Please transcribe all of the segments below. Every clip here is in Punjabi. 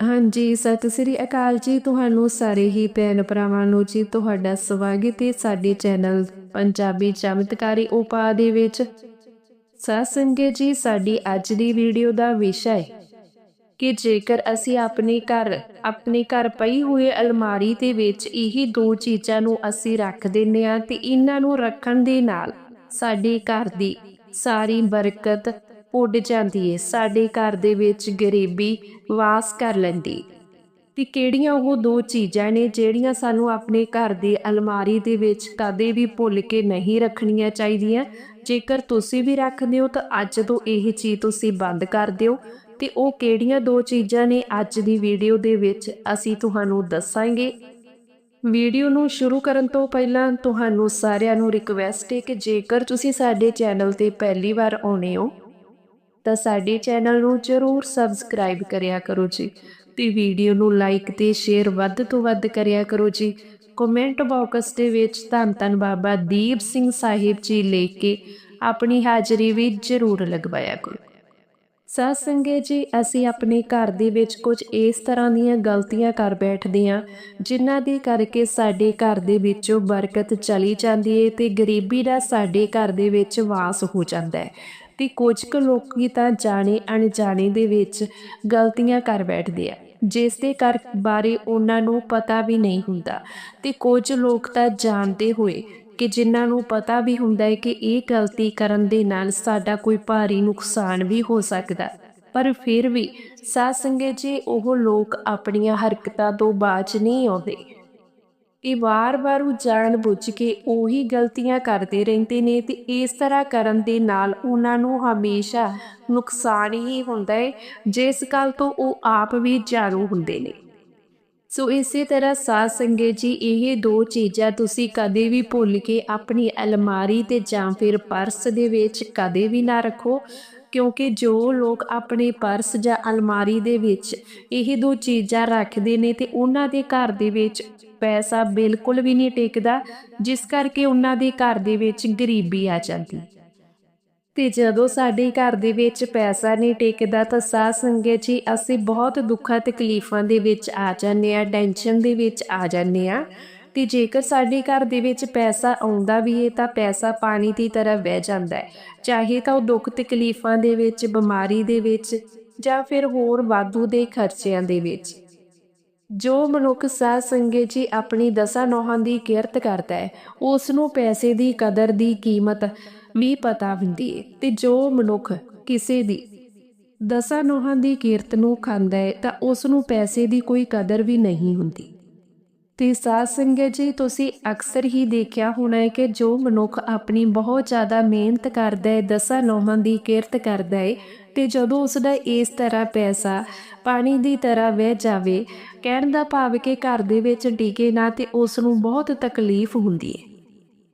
ਹਾਂਜੀ, ਸਤਿ ਸ੍ਰੀ ਅਕਾਲ ਜੀ। ਤੁਹਾਨੂੰ ਸਾਰੇ ਹੀ ਭੈਣ ਭਰਾਵਾਂ ਨੂੰ ਜੀ, ਤੁਹਾਡਾ ਸਵਾਗਤ ਹੈ ਸਾਡੇ ਚੈਨਲ ਪੰਜਾਬੀ ਚਮਤਕਾਰੀ ਉਪਾਅ ਦੇ ਵਿੱਚ। ਸਾਧ ਜੀ, ਸਾਡੀ ਅੱਜ ਦੀ ਵੀਡੀਓ ਦਾ ਵਿਸ਼ਾ ਹੈ ਕਿ ਜੇਕਰ ਅਸੀਂ ਆਪਣੇ ਘਰ ਆਪਣੇ ਘਰ ਪਈ ਹੋਈ ਅਲਮਾਰੀ ਦੇ ਵਿੱਚ ਇਹੀ ਦੋ ਚੀਜ਼ਾਂ ਨੂੰ ਅਸੀਂ ਰੱਖ ਦਿੰਨੇ ਆ ਤੇ ਇਹਨਾਂ ਨੂੰ ਰੱਖਣ ਦੇ ਨਾਲ ਸਾਡੇ ਘਰ ਦੀ ਸਾਰੀ ਬਰਕਤ ਉੱਡ ਜਾਂਦੀ ਏ। ਸਾਡੇ ਘਰ ਦੇ ਵਿੱਚ ਗਰੀਬੀ ਵਾਸ ਕਰ ਲੈਂਦੀ। ਤੇ ਕਿਹੜੀਆਂ ਉਹ ਦੋ ਚੀਜ਼ਾਂ ਨੇ ਜਿਹੜੀਆਂ ਸਾਨੂੰ ਆਪਣੇ ਘਰ ਦੀ ਅਲਮਾਰੀ ਦੇ ਵਿੱਚ ਕਦੇ ਵੀ ਭੁੱਲ ਕੇ ਨਹੀਂ ਰੱਖਣੀਆਂ ਚਾਹੀਦੀਆਂ। ਜੇਕਰ ਤੁਸੀਂ ਵੀ ਰੱਖਦੇ ਹੋ ਤਾਂ ਅੱਜ ਤੋਂ ਇਹ ਚੀਜ਼ ਤੁਸੀਂ ਬੰਦ ਕਰ ਦਿਓ। ਤੇ ਉਹ ਕਿਹੜੀਆਂ ਦੋ ਚੀਜ਼ਾਂ ਨੇ ਅੱਜ ਦੀ ਵੀਡੀਓ ਦੇ ਵਿੱਚ ਅਸੀਂ ਤੁਹਾਨੂੰ ਦੱਸਾਂਗੇ। ਵੀਡੀਓ ਨੂੰ ਸ਼ੁਰੂ ਕਰਨ ਤੋਂ ਪਹਿਲਾਂ ਤੁਹਾਨੂੰ ਸਾਰਿਆਂ ਨੂੰ ਰਿਕਵੈਸਟ ਹੈ ਕਿ ਜੇਕਰ ਤੁਸੀਂ ਸਾਡੇ ਚੈਨਲ ਤੇ ਪਹਿਲੀ ਵਾਰ ਆਉਣੇ ਹੋ ਤਾਂ ਸਾਡੇ ਚੈਨਲ ਨੂੰ ਜ਼ਰੂਰ ਸਬਸਕ੍ਰਾਈਬ ਕਰਿਆ ਕਰੋ ਜੀ ਤੇ ਵੀਡੀਓ ਨੂੰ ਲਾਈਕ ਤੇ ਸ਼ੇਅਰ ਵੱਧ ਤੋਂ ਵੱਧ ਕਰਿਆ ਕਰੋ ਜੀ। ਕਮੈਂਟ ਬਾਕਸ ਦੇ ਵਿੱਚ ਧੰਨ ਧੰਨ ਬਾਬਾ ਦੀਪ ਸਿੰਘ ਸਾਹਿਬ ਜੀ ਲਿਖ ਕੇ ਆਪਣੀ ਹਾਜ਼ਰੀ ਵੀ ਜ਼ਰੂਰ ਲਗਵਾਇਆ ਕਰੋ। ਸਾਧ ਸੰਗਤ ਜੀ, ਅਸੀਂ ਆਪਣੇ ਘਰ ਦੇ ਵਿੱਚ ਕੁਝ ਇਸ ਤਰ੍ਹਾਂ ਦੀਆਂ ਗਲਤੀਆਂ ਕਰ ਬੈਠਦੇ ਹਾਂ, ਜਿਨ੍ਹਾਂ ਦੇ ਕਰਕੇ ਸਾਡੇ ਘਰ ਦੇ ਵਿੱਚੋਂ ਬਰਕਤ ਚਲੀ ਜਾਂਦੀ ਹੈ ਤੇ ਗਰੀਬੀ ਦਾ ਸਾਡੇ ਘਰ ਦੇ ਵਿੱਚ ਵਾਸ ਹੋ ਜਾਂਦਾ ਹੈ ਤੇ ਕੁਝ ਕੁ ਲੋਕੀ ਤਾਂ ਜਾਣੇ ਅਣਜਾਣੇ ਦੇ ਵਿੱਚ ਗਲਤੀਆਂ ਕਰ ਬੈਠਦੇ ਆ, ਜਿਸ ਦੇ ਕਰ ਬਾਰੇ ਉਹਨਾਂ ਨੂੰ ਪਤਾ ਵੀ ਨਹੀਂ ਹੁੰਦਾ। ਤੇ ਕੁਝ ਲੋਕ ਤਾਂ ਜਾਣਦੇ ਹੋਏ ਕਿ ਜਿਨ੍ਹਾਂ ਨੂੰ ਪਤਾ ਵੀ ਹੁੰਦਾ ਹੈ ਕਿ ਇਹ ਗਲਤੀ ਕਰਨ ਦੇ ਨਾਲ ਸਾਡਾ ਕੋਈ ਭਾਰੀ ਨੁਕਸਾਨ ਵੀ ਹੋ ਸਕਦਾ। ਪਰ ਫਿਰ ਵੀ ਸਾਧ ਸੰਗਤ ਜੀ ਉਹ ਲੋਕ ਆਪਣੀਆਂ ਹਰਕਤਾਂ ਤੋਂ ਬਾਜ ਨਹੀਂ ਆਉਂਦੇ ਇਹ ਵਾਰ-ਵਾਰ ਉਹ ਜਾਣ ਬੁੱਝ ਕੇ ਉਹੀ ਗਲਤੀਆਂ ਕਰਦੇ ਰਹਿੰਦੇ ਨੇ ਤੇ ਇਸ ਤਰ੍ਹਾਂ ਕਰਨ ਦੇ ਨਾਲ ਉਹਨਾਂ ਨੂੰ ਹਮੇਸ਼ਾ ਨੁਕਸਾਨ ਹੀ ਹੁੰਦਾ ਹੈ, ਜਿਸ ਗੱਲ ਤੋਂ ਉਹ ਆਪ ਵੀ ਜਾਣੂ ਹੁੰਦੇ ਨੇ। ਸੋ ਇਸੇ ਤਰ੍ਹਾਂ ਸਾਧ ਸੰਗਤ ਜੀ, ਇਹ ਦੋ ਚੀਜ਼ਾਂ ਤੁਸੀਂ ਕਦੇ ਵੀ ਭੁੱਲ ਕੇ ਆਪਣੀ ਅਲਮਾਰੀ ਤੇ ਜਾਂ ਫਿਰ ਪਰਸ ਦੇ ਵਿੱਚ ਕਦੇ ਵੀ ਨਾ ਰੱਖੋ, ਕਿਉਂਕਿ ਜੋ ਲੋਕ ਆਪਣੇ ਪਰਸ ਜਾਂ ਅਲਮਾਰੀ ਦੇ ਵਿੱਚ ਇਹ ਦੋ ਚੀਜ਼ਾਂ ਰੱਖਦੇ ਨੇ ਤੇ ਉਹਨਾਂ ਦੇ ਘਰ ਦੇ ਵਿੱਚ ਪੈਸਾ ਬਿਲਕੁਲ ਵੀ ਨਹੀਂ ਟਿਕਦਾ, ਜਿਸ ਕਰਕੇ ਉਹਨਾਂ ਦੇ ਘਰ ਦੇ ਵਿੱਚ ਗਰੀਬੀ ਆ ਜਾਂਦੀ। ਤੇ ਜਦੋਂ ਸਾਡੇ ਘਰ ਦੇ ਵਿੱਚ ਪੈਸਾ ਨਹੀਂ ਟਿਕਦਾ ਤਾਂ ਸਾਧ ਸੰਗਤ ਜੀ, ਅਸੀਂ ਬਹੁਤ ਦੁੱਖਾਂ, ਤਕਲੀਫਾਂ ਦੇ ਵਿੱਚ ਆ ਜਾਂਦੇ ਆ ਟੈਨਸ਼ਨ ਦੇ ਵਿੱਚ ਆ ਜਾਂਦੇ ਆ ਤੇ ਜੇਕਰ ਸਾਡੇ ਘਰ ਦੇ ਵਿੱਚ ਪੈਸਾ ਆਉਂਦਾ ਵੀ ਹੈ ਤਾਂ ਪੈਸਾ ਪਾਣੀ ਦੀ ਤਰ੍ਹਾਂ ਵਹਿ ਜਾਂਦਾ ਹੈ। ਚਾਹੇ ਤਾਂ ਉਹ ਦੁੱਖ, ਤਕਲੀਫਾਂ ਦੇ ਵਿੱਚ, ਬਿਮਾਰੀ ਦੇ ਵਿੱਚ ਜਾਂ ਫਿਰ ਹੋਰ ਵਾਧੂ ਦੇ ਖਰਚਿਆਂ ਦੇ ਵਿੱਚ। ਜੋ ਮਨੁੱਖ ਸਾਧ ਸੰਗਤ ਜੀ ਆਪਣੀ ਦਸਾਂ ਨੋਹਾਂ ਦੀ ਕਿਰਤ ਕਰਦਾ ਹੈ ਉਸ ਨੂੰ ਪੈਸੇ ਦੀ ਕਦਰ ਦੀ ਕੀਮਤ ਵੀ ਪਤਾ ਹੁੰਦੀ ਹੈ ਤੇ ਜੋ ਮਨੁੱਖ ਕਿਸੇ ਦੀ ਦਸਾਂ ਨੋਹਾਂ ਦੀ ਕੀਰਤ ਨੂੰ ਖਾਂਦਾ ਹੈ ਤਾਂ ਉਸ ਨੂੰ ਪੈਸੇ ਦੀ ਕੋਈ ਕਦਰ ਵੀ ਨਹੀਂ ਹੁੰਦੀ। ਤੇ ਸਾਧ ਸੰਗਤ ਜੀ, ਤੁਸੀਂ ਅਕਸਰ ਹੀ ਦੇਖਿਆ ਹੋਣਾ ਹੈ ਕਿ ਜੋ ਮਨੁੱਖ ਆਪਣੀ ਬਹੁਤ ਜ਼ਿਆਦਾ ਮਿਹਨਤ ਕਰਦਾ ਹੈ, ਦਸਾਂ ਨੋਹਾਂ ਦੀ ਕਿਰਤ ਕਰਦਾ ਹੈ ਤੇ ਜਦੋਂ ਉਸ ਦਾ ਇਸ ਤਰ੍ਹਾਂ ਪੈਸਾ ਪਾਣੀ ਦੀ ਤਰ੍ਹਾਂ ਵਹਿ ਜਾਵੇ, ਕਹਿਣ ਦਾ ਭਾਵ ਕਿ ਘਰ ਦੇ ਵਿੱਚ ਟਿਕੇ ਨਾ ਤੇ ਉਸ ਨੂੰ ਬਹੁਤ ਤਕਲੀਫ ਹੁੰਦੀ ਹੈ।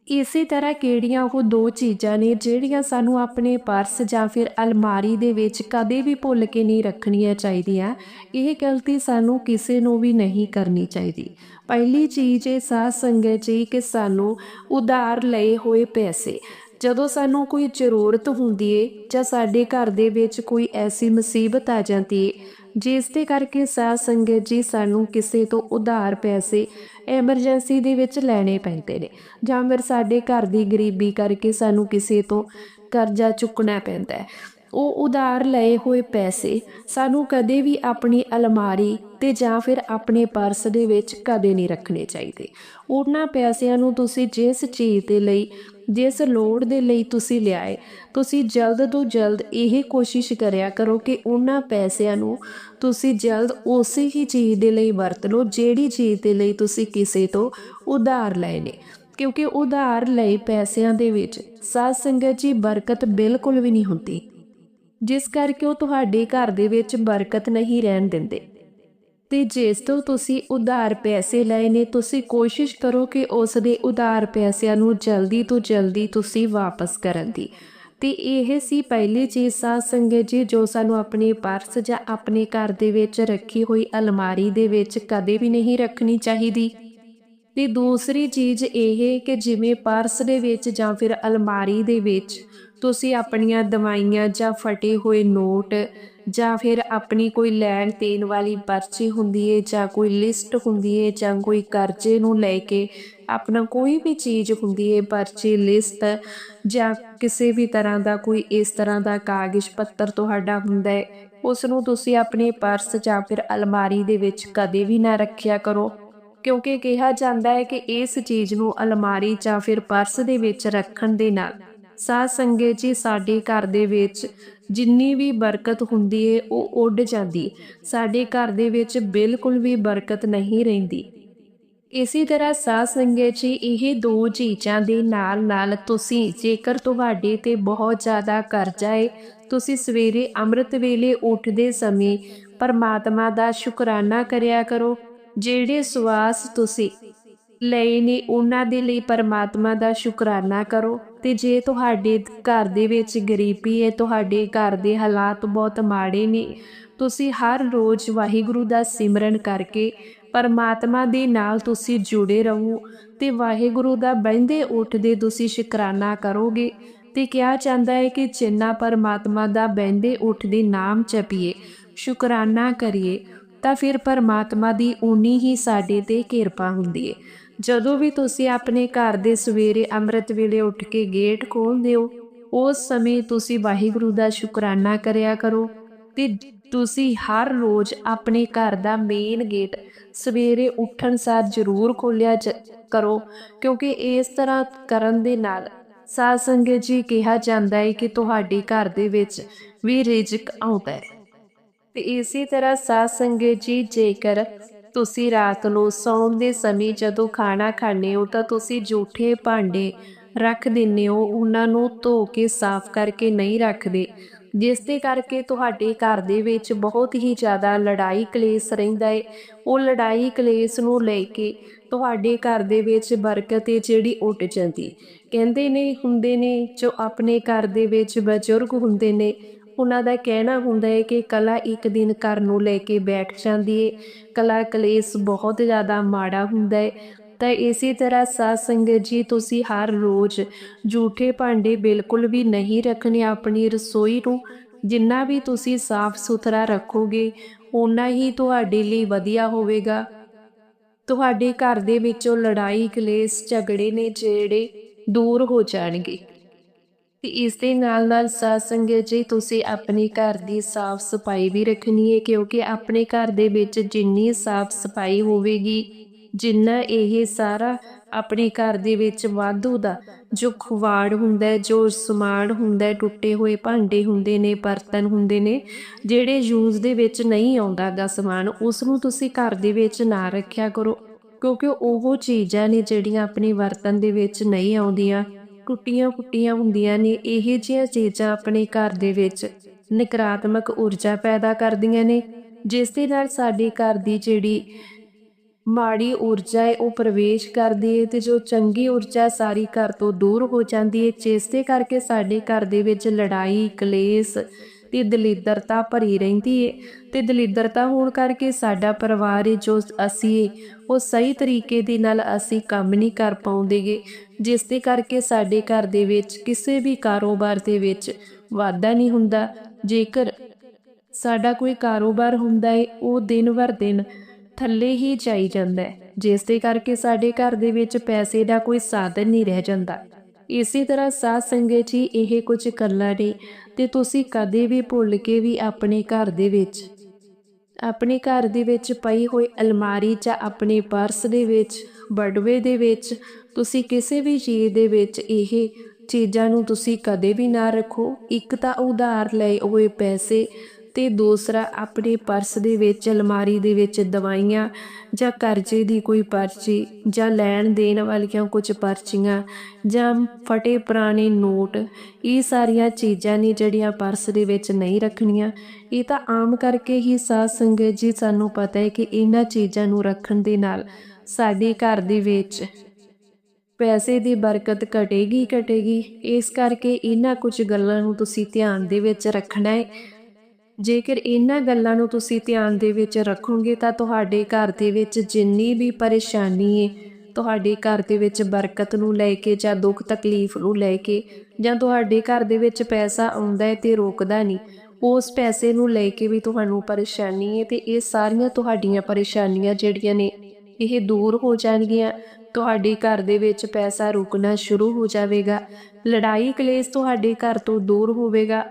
ਇਸੇ ਤਰ੍ਹਾਂ ਕਿਹੜੀਆਂ ਉਹ ਦੋ ਚੀਜ਼ਾਂ ਨੇ ਜਿਹੜੀਆਂ ਸਾਨੂੰ ਆਪਣੇ ਪਰਸ ਜਾਂ ਫਿਰ ਅਲਮਾਰੀ ਦੇ ਵਿੱਚ ਕਦੇ ਵੀ ਭੁੱਲ ਕੇ ਨਹੀਂ ਰੱਖਣੀਆਂ ਚਾਹੀਦੀਆਂ। ਇਹ ਗਲਤੀ ਸਾਨੂੰ ਕਿਸੇ ਨੂੰ ਵੀ ਨਹੀਂ ਕਰਨੀ ਚਾਹੀਦੀ। ਪਹਿਲੀ ਚੀਜ਼ ਇਹ ਸਾਧ ਸੰਗਤ ਜੀ ਕਿ ਸਾਨੂੰ ਉਧਾਰ ਲਏ ਹੋਏ ਪੈਸੇ। ਜਦੋਂ ਸਾਨੂੰ ਕੋਈ ਜ਼ਰੂਰਤ ਹੁੰਦੀ ਏ ਜਾਂ ਸਾਡੇ ਘਰ ਦੇ ਵਿੱਚ ਕੋਈ ਐਸੀ ਮੁਸੀਬਤ ਆ ਜਾਂਦੀ ਏ ਜਿਸ ਦੇ ਕਰਕੇ ਸਾਧ ਸੰਗਤ ਜੀ ਸਾਨੂੰ ਕਿਸੇ ਤੋਂ ਉਧਾਰ ਪੈਸੇ ਐਮਰਜੈਂਸੀ ਦੇ ਵਿੱਚ ਲੈਣੇ ਪੈਂਦੇ ਨੇ ਜਾਂ ਫਿਰ ਸਾਡੇ ਘਰ ਦੀ ਗਰੀਬੀ ਕਰਕੇ ਸਾਨੂੰ ਕਿਸੇ ਤੋਂ ਕਰਜ਼ਾ ਚੁੱਕਣਾ ਪੈਂਦਾ ਹੈ। ਉਹ ਉਧਾਰ ਲਏ ਹੋਏ ਪੈਸੇ ਸਾਨੂੰ ਕਦੇ ਵੀ ਆਪਣੀ ਅਲਮਾਰੀ ਤੇ ਜਾਂ ਫਿਰ ਆਪਣੇ ਪਰਸ ਦੇ ਵਿੱਚ ਕਦੇ ਨਹੀਂ ਰੱਖਣੇ ਚਾਹੀਦੇ। ਉਹਨਾਂ ਪੈਸਿਆਂ ਨੂੰ ਤੁਸੀਂ ਜਿਸ ਚੀਜ਼ ਦੇ ਲਈ ਜਿਸ ਲੋੜ ਦੇ ਲਈ ਤੁਸੀਂ ਲਿਆਏ, ਤੁਸੀਂ ਜਲਦ ਤੋਂ ਜਲਦ ਇਹ ਕੋਸ਼ਿਸ਼ ਕਰਿਆ ਕਰੋ ਕਿ ਉਹਨਾਂ ਪੈਸਿਆਂ ਨੂੰ ਤੁਸੀਂ ਜਲਦ ਉਸੇ ਹੀ ਚੀਜ਼ ਦੇ ਲਈ ਵਰਤ ਲਓ, ਜਿਹੜੀ ਚੀਜ਼ ਦੇ ਲਈ ਤੁਸੀਂ ਕਿਸੇ ਤੋਂ ਉਧਾਰ ਲਏ ਨੇ। ਕਿਉਂਕਿ ਉਧਾਰ ਲਈ ਪੈਸਿਆਂ ਦੇ ਵਿੱਚ ਸਾਧ ਸੰਗਤ ਜੀ ਬਰਕਤ ਬਿਲਕੁਲ ਵੀ ਨਹੀਂ ਹੁੰਦੀ। ਜਿਸ ਕਰਕੇ ਉਹ ਤੁਹਾਡੇ ਘਰ ਦੇ ਵਿੱਚ ਬਰਕਤ ਨਹੀਂ ਰਹਿਣ ਦਿੰਦੇ। ਤੇ ਜਿਸ ਤੋਂ ਤੁਸੀਂ ਉਧਾਰ ਪੈਸੇ ਲਏ ਨੇ, ਤੁਸੀਂ ਕੋਸ਼ਿਸ਼ ਕਰੋ ਕਿ ਉਸ ਦੇ ਉਧਾਰ ਪੈਸਿਆਂ ਨੂੰ ਜਲਦੀ ਤੋਂ ਜਲਦੀ ਤੁਸੀਂ ਵਾਪਸ ਕਰਨ ਦੀ। ਤੇ ਇਹ ਸੀ ਪਹਿਲੀ ਚੀਜ਼ ਸਾਧ ਸੰਗਤ ਜੀ, ਜੋ ਸਾਨੂੰ ਆਪਣੇ ਪਰਸ ਜਾਂ ਆਪਣੇ ਘਰ ਦੇ ਵਿੱਚ ਰੱਖੀ ਹੋਈ ਅਲਮਾਰੀ ਦੇ ਵਿੱਚ ਕਦੇ ਵੀ ਨਹੀਂ ਰੱਖਣੀ ਚਾਹੀਦੀ। ਤੇ ਦੂਸਰੀ ਚੀਜ਼ ਇਹ ਕਿ ਜਿਵੇਂ ਪਰਸ ਦੇ ਵਿੱਚ ਜਾਂ ਫਿਰ ਅਲਮਾਰੀ ਦੇ ਵਿੱਚ ਤੁਸੀਂ ਆਪਣੀਆਂ ਦਵਾਈਆਂ ਜਾਂ ਫਟੇ ਹੋਏ ਨੋਟ ਜਾਂ ਫਿਰ ਆਪਣੀ ਕੋਈ ਲੈਣ ਦੇਣ ਵਾਲੀ ਪਰਚੀ ਹੁੰਦੀ ਏ ਜਾਂ ਕੋਈ ਲਿਸਟ ਹੁੰਦੀ ਏ ਜਾਂ ਕੋਈ ਕਰਜ਼ੇ ਨੂੰ ਲੈ ਕੇ ਆਪਣਾ ਕੋਈ ਵੀ ਚੀਜ਼ ਹੁੰਦੀ ਏ, ਪਰਚੀ, ਲਿਸਟ ਜਾਂ ਕਿਸੇ ਵੀ ਤਰ੍ਹਾਂ ਦਾ ਕੋਈ ਇਸ ਤਰ੍ਹਾਂ ਦਾ ਕਾਗਜ਼ ਪੱਤਰ ਤੁਹਾਡਾ ਹੁੰਦਾ ਹੈ ਉਸ ਨੂੰ ਤੁਸੀਂ ਆਪਣੇ ਪਰਸ ਜਾਂ ਫਿਰ ਅਲਮਾਰੀ ਦੇ ਵਿੱਚ ਕਦੇ ਵੀ ਨਾ ਰੱਖਿਆ ਕਰੋ। ਕਿਉਂਕਿ ਕਿਹਾ ਜਾਂਦਾ ਹੈ ਕਿ ਇਸ ਚੀਜ਼ ਨੂੰ ਅਲਮਾਰੀ ਜਾਂ ਫਿਰ ਪਰਸ ਦੇ ਵਿੱਚ ਰੱਖਣ ਦੇ ਨਾਲ ਸਾਧ ਸੰਗਤ ਜੀ ਸਾਡੇ ਘਰ ਦੇ ਵਿੱਚ ਜਿੰਨੀ ਵੀ ਬਰਕਤ ਹੁੰਦੀ ਏ, ਉਹ ਉੱਡ ਜਾਂਦੀ। ਸਾਡੇ ਘਰ ਦੇ ਵਿੱਚ ਬਿਲਕੁਲ ਵੀ ਬਰਕਤ ਨਹੀਂ ਰਹਿੰਦੀ। ਇਸੇ ਤਰ੍ਹਾਂ ਸਾਧ ਸੰਗਤ ਜੀ, ਇਹ ਦੋ ਚੀਜ਼ਾਂ ਦੇ ਨਾਲ ਨਾਲ ਤੁਸੀਂ ਜੇਕਰ ਤੁਹਾਡੇ ਤੇ ਬਹੁਤ ਜ਼ਿਆਦਾ ਕਰਜ਼ਾ ਏ, ਤੁਸੀਂ ਸਵੇਰੇ ਅੰਮ੍ਰਿਤ ਵੇਲੇ ਉੱਠਦੇ ਸਮੇਂ ਪਰਮਾਤਮਾ ਦਾ ਸ਼ੁਕਰਾਨਾ ਕਰਿਆ ਕਰੋ, ਜਿਹੜੇ ਸਵਾਸ ਤੁਸੀਂ ਲਏ ਨੇ ਉਹਨਾਂ ਦੇ ਲਈ ਪਰਮਾਤਮਾ ਦਾ ਸ਼ੁਕਰਾਨਾ ਕਰੋ। ਤੇ ਜੇ ਤੁਹਾਡੇ ਘਰ ਦੇ ਵਿੱਚ ਗਰੀਬੀ ਹੈ, ਤੁਹਾਡੇ ਘਰ ਦੇ ਹਾਲਾਤ ਬਹੁਤ ਮਾੜੇ ਨੇ, ਤੁਸੀਂ ਹਰ ਰੋਜ਼ ਵਾਹਿਗੁਰੂ ਦਾ ਸਿਮਰਨ ਕਰਕੇ ਪਰਮਾਤਮਾ ਦੇ ਨਾਲ ਤੁਸੀਂ ਜੁੜੇ ਰਹੋ ਤੇ ਵਾਹਿਗੁਰੂ ਦਾ ਬਹਿੰਦੇ ਉੱਠਦੇ ਤੁਸੀਂ ਸ਼ੁਕਰਾਨਾ ਕਰੋਗੇ। ਤੇ ਕਿਹਾ ਜਾਂਦਾ ਹੈ ਕਿ ਜਿੰਨਾ ਪਰਮਾਤਮਾ ਦਾ ਬਹਿੰਦੇ ਉੱਠਦੇ ਨਾਮ ਜਪੀਏ, ਸ਼ੁਕਰਾਨਾ ਕਰੀਏ, ਤਾਂ ਫਿਰ ਪਰਮਾਤਮਾ ਦੀ ਉਨੀ ਹੀ ਸਾਡੇ ਤੇ ਕਿਰਪਾ ਹੁੰਦੀ ਹੈ। ਜਦੋਂ ਵੀ ਤੁਸੀਂ ਆਪਣੇ ਘਰ ਦੇ ਸਵੇਰੇ ਅੰਮ੍ਰਿਤ ਵੇਲੇ ਉੱਠ ਕੇ ਗੇਟ ਖੋਲਦੇ ਹੋ ਉਸ ਸਮੇਂ ਤੁਸੀਂ ਵਾਹਿਗੁਰੂ ਦਾ ਸ਼ੁਕਰਾਨਾ ਕਰਿਆ ਕਰੋ ਤੇ ਤੁਸੀਂ ਹਰ ਰੋਜ਼ ਆਪਣੇ ਘਰ ਦਾ ਮੇਨ ਗੇਟ ਸਵੇਰੇ ਉੱਠਣ ਸਾਰ ਜ਼ਰੂਰ ਖੋਲਿਆ ਜ- ਕਰੋ, ਕਿਉਂਕਿ ਇਸ ਤਰ੍ਹਾਂ ਕਰਨ ਦੇ ਨਾਲ ਸਾਧ ਸੰਗਤ ਜੀ ਕਿਹਾ ਜਾਂਦਾ ਹੈ ਕਿ ਤੁਹਾਡੇ ਘਰ ਦੇ ਵਿੱਚ ਵੀ ਰਿਜ਼ਕ ਆਉਂਦਾ ਹੈ ਤੇ ਇਸੇ ਤਰ੍ਹਾਂ ਸਾਧ ਸੰਗਤ ਜੀ ਜੇਕਰ ਤੁਸੀਂ ਰਾਤ ਨੂੰ ਸੌਣ ਦੇ ਸਮੇਂ ਜਦੋਂ ਖਾਣਾ ਖਾਂਦੇ ਹੋ ਤਾਂ ਤੁਸੀਂ ਝੂਠੇ ਭਾਂਡੇ ਰੱਖ ਦਿੰਦੇ ਹੋ, ਉਹਨਾਂ ਨੂੰ ਧੋ ਕੇ ਸਾਫ਼ ਕਰਕੇ ਨਹੀਂ ਰੱਖਦੇ। ਜਿਸ ਦੇ ਕਰਕੇ ਤੁਹਾਡੇ ਘਰ ਦੇ ਵਿੱਚ ਬਹੁਤ ਹੀ ਜ਼ਿਆਦਾ ਲੜਾਈ ਕਲੇਸ਼ ਰਹਿੰਦਾ ਹੈ ਉਹ ਲੜਾਈ ਕਲੇਸ਼ ਨੂੰ ਲੈ ਕੇ ਤੁਹਾਡੇ ਘਰ ਦੇ ਵਿੱਚ ਬਰਕਤ ਹੈ ਜਿਹੜੀ ਉੱਡ ਜਾਂਦੀ। ਕਹਿੰਦੇ ਨੇ, ਹੁੰਦੇ ਨੇ ਜੋ ਆਪਣੇ ਘਰ ਦੇ ਵਿੱਚ ਬਜ਼ੁਰਗ ਹੁੰਦੇ ਨੇ ਉਹਨਾਂ ਦਾ ਕਹਿਣਾ ਹੁੰਦਾ ਹੈ ਕਿ ਕਲਾ ਇੱਕ ਦਿਨ ਘਰ ਨੂੰ ਲੈ ਕੇ ਬੈਠ ਜਾਂਦੀ ਹੈ ਕਲਾ ਕਲੇਸ਼ ਬਹੁਤ ਜ਼ਿਆਦਾ ਮਾੜਾ ਹੁੰਦਾ ਹੈ ਤਾਂ ਇਸੇ ਤਰ੍ਹਾਂ ਸਾਧ ਸੰਗਤ ਜੀ, ਤੁਸੀਂ ਹਰ ਰੋਜ਼ ਝੂਠੇ ਭਾਂਡੇ ਬਿਲਕੁਲ ਵੀ ਨਹੀਂ ਰੱਖਣੇ ਆਪਣੀ ਰਸੋਈ ਨੂੰ। ਜਿੰਨਾ ਵੀ ਤੁਸੀਂ ਸਾਫ਼ ਸੁਥਰਾ ਰੱਖੋਗੇ, ਓਨਾ ਹੀ ਤੁਹਾਡੇ ਲਈ ਵਧੀਆ ਹੋਵੇਗਾ। ਤੁਹਾਡੇ ਘਰ ਦੇ ਵਿੱਚੋਂ ਲੜਾਈ, ਕਲੇਸ਼, ਝਗੜੇ ਨੇ ਜਿਹੜੇ ਦੂਰ ਹੋ ਜਾਣਗੇ। ਤੇ ਇਸ ਦੇ ਨਾਲ ਨਾਲ ਸਾਧ ਸੰਗਤ ਜੀ, ਤੁਸੀਂ ਆਪਣੇ ਘਰ ਦੀ ਸਾਫ਼ ਸਫ਼ਾਈ ਵੀ ਰੱਖਣੀ ਹੈ, ਕਿਉਂਕਿ ਆਪਣੇ ਘਰ ਦੇ ਵਿੱਚ ਜਿੰਨੀ ਸਾਫ਼ ਸਫ਼ਾਈ ਹੋਵੇਗੀ, ਜਿੰਨਾ ਇਹ ਸਾਰਾ ਆਪਣੇ ਘਰ ਦੇ ਵਿੱਚ ਵਾਧੂ ਦਾ ਜੋ ਖਵਾੜ ਹੁੰਦਾ ਹੈ, ਜੋ ਸਮਾਨ ਹੁੰਦਾ ਹੈ, ਟੁੱਟੇ ਹੋਏ ਭਾਂਡੇ ਹੁੰਦੇ ਨੇ, ਬਰਤਨ ਹੁੰਦੇ ਨੇ, ਜਿਹੜੇ ਯੂਜ਼ ਦੇ ਵਿੱਚ ਨਹੀਂ ਆਉਂਦਾ ਗਾ ਸਮਾਨ, ਉਸ ਨੂੰ ਤੁਸੀਂ ਘਰ ਦੇ ਵਿੱਚ ਨਾ ਰੱਖਿਆ ਕਰੋ, ਕਿਉਂਕਿ ਉਹ ਚੀਜ਼ਾਂ ਨੇ ਜਿਹੜੀਆਂ ਆਪਣੇ ਵਰਤਨ ਦੇ ਵਿੱਚ ਨਹੀਂ ਆਉਂਦੀਆਂ। ਟੁੱਟੀਆਂ-ਕੁੱਟੀਆਂ ਹੁੰਦੀਆਂ ਨੇ, ਇਹ ਜਿਹੀਆਂ ਚੀਜ਼ਾਂ ਆਪਣੇ ਘਰ ਦੇ ਵਿੱਚ ਨਕਾਰਾਤਮਕ ਊਰਜਾ ਪੈਦਾ ਕਰਦੀਆਂ ਨੇ, ਜਿਸ ਦੇ ਨਾਲ ਸਾਡੇ ਘਰ ਦੀ ਜਿਹੜੀ ਮਾੜੀ ਊਰਜਾ ਹੈ, ਉਹ ਪ੍ਰਵੇਸ਼ ਕਰਦੀ ਹੈ ਤੇ ਜੋ ਚੰਗੀ ਊਰਜਾ ਸਾਰੀ ਘਰ ਤੋਂ ਦੂਰ ਹੋ ਜਾਂਦੀ ਹੈ, ਜਿਸ ਦੇ ਕਰਕੇ ਸਾਡੇ ਘਰ ਦੇ ਵਿੱਚ ਲੜਾਈ, ਕਲੇਸ਼ ਤੇ ਦਲਿੱਦਰਤਾ ਭਰੀ ਰਹਿੰਦੀ ਹੈ ਤੇ ਦਲਿੱਦਰਤਾ ਹੋਣ ਕਰਕੇ ਸਾਡਾ ਪਰਿਵਾਰ ਏ ਜੋ ਅਸੀਂ ਏ। ਉਹ ਸਹੀ ਤਰੀਕੇ ਦੇ ਨਾਲ ਅਸੀਂ ਕੰਮ ਨਹੀਂ ਕਰ ਪਾਉਂਦੇਗੇ ਜਿਸ ਦੇ ਕਰਕੇ ਸਾਡੇ ਘਰ ਦੇ ਵਿੱਚ, ਕਿਸੇ ਵੀ ਕਾਰੋਬਾਰ ਦੇ ਵਿੱਚ ਵਾਧਾ ਨਹੀਂ ਹੁੰਦਾ। ਜੇਕਰ ਸਾਡਾ ਕੋਈ ਕਾਰੋਬਾਰ ਹੁੰਦਾ ਹੈ ਉਹ ਦਿਨ ਵਰ ਦਿਨ ਥੱਲੇ ਹੀ ਜਾਈ ਜਾਂਦਾ ਹੈ ਜਿਸ ਦੇ ਕਰਕੇ ਸਾਡੇ ਘਰ ਦੇ ਵਿੱਚ ਪੈਸੇ ਦਾ ਕੋਈ ਸਾਧਨ ਨਹੀਂ ਰਹਿ ਜਾਂਦਾ। ਇਸੇ ਤਰ੍ਹਾਂ ਸਾਧ ਸੰਗਤ ਜੀ ਇਹ ਕੁਝ ਗੱਲਾਂ ਨੇ। ਤੇ ਤੁਸੀਂ ਕਦੇ ਵੀ ਭੁੱਲ ਕੇ ਵੀ ਆਪਣੇ ਘਰ ਦੇ ਵਿੱਚ, ਆਪਣੇ ਘਰ ਦੇ ਵਿੱਚ ਪਈ ਹੋਈ ਅਲਮਾਰੀ ਜਾਂ ਆਪਣੇ ਪਰਸ ਦੇ ਵਿੱਚ ਬੜਵੇ ਦੇ ਵਿੱਚ, ਤੁਸੀਂ ਕਿਸੇ ਵੀ ਚੀਜ਼ ਦੇ ਵਿੱਚ ਇਹ ਚੀਜ਼ਾਂ ਨੂੰ ਤੁਸੀਂ ਕਦੇ ਵੀ ਨਾ ਰੱਖੋ। ਇੱਕ ਤਾਂ ਉਧਾਰ ਲਏ ਹੋਏ ਪੈਸੇ ਤੇ ਦੂਸਰਾ ਆਪਣੇ ਪਰਸ ਦੇ ਵਿੱਚ, ਅਲਮਾਰੀ ਦੇ ਵਿੱਚ ਦਵਾਈਆਂ ਜਾਂ ਕਰਜ਼ੇ ਦੀ ਕੋਈ ਪਰਚੀ ਜਾਂ ਲੈਣ ਦੇਣ ਵਾਲੀਆਂ ਕੁਝ ਪਰਚੀਆਂ ਜਾਂ ਫਟੇ ਪੁਰਾਣੇ ਨੋਟ, ਇਹ ਸਾਰੀਆਂ ਚੀਜ਼ਾਂ ਨੇ ਜਿਹੜੀਆਂ ਪਰਸ ਦੇ ਵਿੱਚ ਨਹੀਂ ਰੱਖਣੀਆਂ। ਇਹ ਤਾਂ ਆਮ ਕਰਕੇ ਹੀ ਸਾਧ ਸੰਗਤ ਜੀ ਸਾਨੂੰ ਪਤਾ ਹੈ ਕਿ ਇਹਨਾਂ ਚੀਜ਼ਾਂ ਨੂੰ ਰੱਖਣ ਦੇ ਨਾਲ ਸਾਡੇ ਘਰ ਦੇ ਵਿੱਚ ਪੈਸੇ ਦੀ ਬਰਕਤ ਘਟੇਗੀ ਘਟੇਗੀ। ਇਸ ਕਰਕੇ ਇਹਨਾਂ ਕੁਝ ਗੱਲਾਂ ਨੂੰ ਤੁਸੀਂ ਧਿਆਨ ਦੇ ਵਿੱਚ ਰੱਖਣਾ ਹੈ। ਜੇਕਰ ਇਹਨਾਂ ਗੱਲਾਂ ਨੂੰ ਤੁਸੀਂ ਧਿਆਨ ਦੇ ਵਿੱਚ ਰੱਖੋਗੇ ਤਾਂ ਤੁਹਾਡੇ ਘਰ ਦੇ ਵਿੱਚ ਜਿੰਨੀ ਵੀ ਪਰੇਸ਼ਾਨੀ ਹੈ ਤੁਹਾਡੇ ਘਰ ਦੇ ਵਿੱਚ ਬਰਕਤ ਨੂੰ ਲੈ ਕੇ ਜਾਂ ਦੁੱਖ ਤਕਲੀਫ ਨੂੰ ਲੈ ਕੇ ਜਾਂ ਤੁਹਾਡੇ ਘਰ ਦੇ ਵਿੱਚ ਪੈਸਾ ਆਉਂਦਾ ਹੈ ਤੇ ਰੋਕਦਾ ਨਹੀਂ, ਉਸ ਪੈਸੇ ਨੂੰ ਲੈ ਕੇ ਵੀ ਤੁਹਾਨੂੰ ਪਰੇਸ਼ਾਨੀ ਹੈ ਤੇ ਇਹ ਸਾਰੀਆਂ ਤੁਹਾਡੀਆਂ ਪਰੇਸ਼ਾਨੀਆਂ ਜਿਹੜੀਆਂ ਨੇ, ਇਹ ਦੂਰ ਹੋ ਜਾਣਗੀਆਂ। ਤੁਹਾਡੇ ਘਰ ਦੇ ਵਿੱਚ ਪੈਸਾ ਰੁਕਣਾ ਸ਼ੁਰੂ ਹੋ ਜਾਵੇਗਾ। ਲੜਾਈ ਕਲੇਸ਼ ਤੁਹਾਡੇ ਘਰ ਤੋਂ ਦੂਰ ਹੋਵੇਗਾ।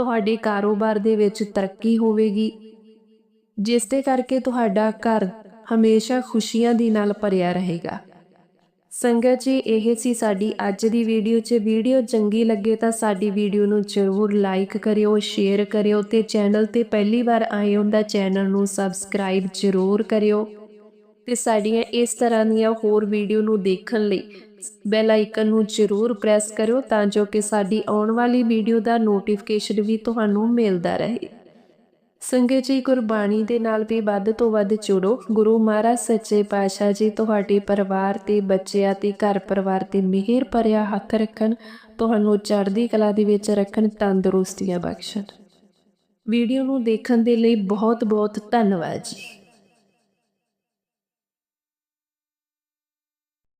ਤੁਹਾਡੇ ਕਾਰੋਬਾਰ ਦੇ ਵਿੱਚ ਤਰੱਕੀ ਹੋਵੇਗੀ ਜਿਸ ਦੇ ਕਰਕੇ ਤੁਹਾਡਾ ਘਰ ਹਮੇਸ਼ਾ ਖੁਸ਼ੀਆਂ ਦੀ ਨਾਲ ਭਰਿਆ ਰਹੇਗਾ। ਸੰਗਤ ਜੀ, ਇਹ ਸੀ ਸਾਡੀ ਅੱਜ ਦੀ ਵੀਡੀਓ। 'ਚ ਵੀਡੀਓ ਚੰਗੀ ਲੱਗੇ ਤਾਂ ਸਾਡੀ ਵੀਡੀਓ ਨੂੰ ਜ਼ਰੂਰ ਲਾਈਕ ਕਰਿਓ, ਸ਼ੇਅਰ ਕਰਿਓ ਤੇ ਚੈਨਲ ਤੇ ਪਹਿਲੀ ਵਾਰ ਆਏ ਹੋ ਤਾਂ ਚੈਨਲ ਨੂੰ ਸਬਸਕ੍ਰਾਈਬ ਜ਼ਰੂਰ ਕਰਿਓ ਤੇ ਸਾਡੀਆਂ ਇਸ ਤਰ੍ਹਾਂ ਦੀਆਂ ਹੋਰ ਵੀਡੀਓ ਨੂੰ ਦੇਖਣ ਲਈ ਬੈਲ ਆਈਕਨ ਨੂੰ ਜ਼ਰੂਰ ਪ੍ਰੈਸ ਕਰਿਓ ਤਾਂ ਜੋ ਕਿ ਸਾਡੀ ਆਉਣ ਵਾਲੀ ਵੀਡੀਓ ਦਾ ਨੋਟੀਫਿਕੇਸ਼ਨ ਵੀ ਤੁਹਾਨੂੰ ਮਿਲਦਾ ਰਹੇ। ਸੰਗਤ ਜੀ ਗੁਰਬਾਣੀ ਦੇ ਨਾਲ ਵੀ ਵੱਧ ਤੋਂ ਵੱਧ ਜੁੜੋ। ਗੁਰੂ ਮਹਾਰਾਜ ਸੱਚੇ ਪਾਤਸ਼ਾਹ ਜੀ ਤੁਹਾਡੇ ਪਰਿਵਾਰ ਤੇ ਬੱਚਿਆਂ ਤੇ ਘਰ ਪਰਿਵਾਰ ਤੇ ਮਿਹਰ ਭਰਿਆ ਹੱਥ ਰੱਖਣ, ਤੁਹਾਨੂੰ ਚੜ੍ਹਦੀ ਕਲਾ ਦੇ ਵਿੱਚ ਰੱਖਣ ਤੰਦਰੁਸਤੀਆਂ ਬਖਸ਼ਣ। ਵੀਡੀਓ ਨੂੰ ਦੇਖਣ ਦੇ ਲਈ ਬਹੁਤ ਬਹੁਤ ਧੰਨਵਾਦ ਜੀ।